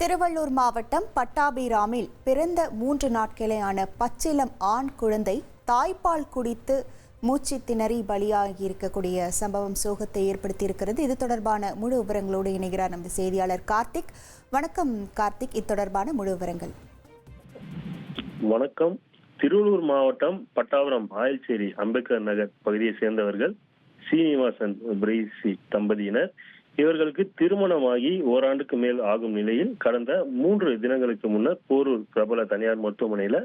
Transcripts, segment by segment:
திருவள்ளூர் மாவட்டம் பட்டாபிராமில் பிறந்த மூன்று நாட்களேயான பச்சிலம் ஆண் குழந்தை தாய்ப்பால் குடித்து மூச்சு திணறி பலியாகி இருக்கக்கூடிய சம்பவம் சோகத்தை ஏற்படுத்தியிருக்கிறது. இது தொடர்பான முழு விவரங்களோடு இணைகிறார் நமது செய்தியாளர் கார்த்திக். வணக்கம் கார்த்திக். இது தொடர்பான முழு விவரங்கள். வணக்கம். திருவள்ளூர் மாவட்டம் பட்டாபுரம் ஆயல்சேரி அம்பேத்கர் நகர் பகுதியை சேர்ந்தவர்கள் சீனிவாசன் பிரைசி தம்பதியினர். இவர்களுக்கு திருமணமாகி ஓராண்டுக்கு மேல் ஆகும் நிலையில் கடந்த மூன்று தினங்களுக்கு முன்னர் போரூர் பிரபல தனியார் மருத்துவமனையில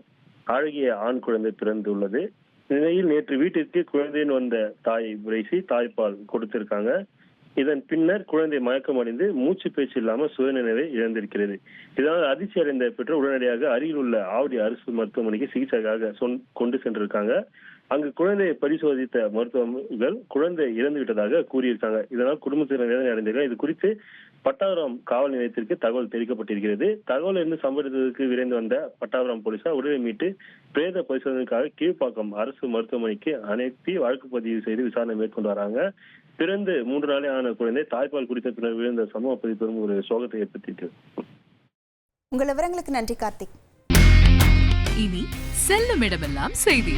அழகிய ஆண் குழந்தை பிறந்துள்ளது. நிலையில் நேற்று வீட்டிற்கு குழந்தையின் வந்த தாய் பிரைசி தாய்ப்பால் கொடுத்திருக்காங்க. இதன் பின்னர் குழந்தை மயக்கம் அடைந்து மூச்சு பேச்சு இல்லாம சுயநினைவை இழந்திருக்கிறது. இதனால் அதிர்ச்சி அடைந்த பெற்றோர் உடனடியாக அருகில் உள்ள ஆவடி அரசு மருத்துவமனைக்கு சிகிச்சைக்காக கொண்டு சென்றிருக்காங்க. அங்கு குழந்தையை பரிசோதித்த மருத்துவர்கள் குழந்தை இறந்து விட்டதாக கூறியிருக்காங்க. இதனால் குடும்பத்தினர் வேதனை அடைந்தார்கள். இது குறித்து பட்டாபுரம் காவல் நிலையத்திற்கு தகவல் தெரிவிக்கப்பட்டிருக்கிறது. தகவல் இருந்து சம்பவத்திற்கு விரைந்து வந்த பட்டாபுரம் போலீசார் உடலை மீட்டு பிரேத பரிசோதனைக்காக கீழ்ப்பாக்கம் அரசு மருத்துவமனைக்கு அனுப்பி வழக்கு பதிவு செய்து விசாரணை மேற்கொண்டு வராங்க. பிறந்து மூன்று நாளே ஆன குழந்தை தாய்ப்பால் குடித்த பின்னர் விழுந்த சமூக பதிவு பெரும் ஒரு சோகத்தை ஏற்படுத்தியிருக்கு. உங்கள் விவரங்களுக்கு நன்றி கார்த்திக். இனி செல்லும் இடமெல்லாம் செய்தி.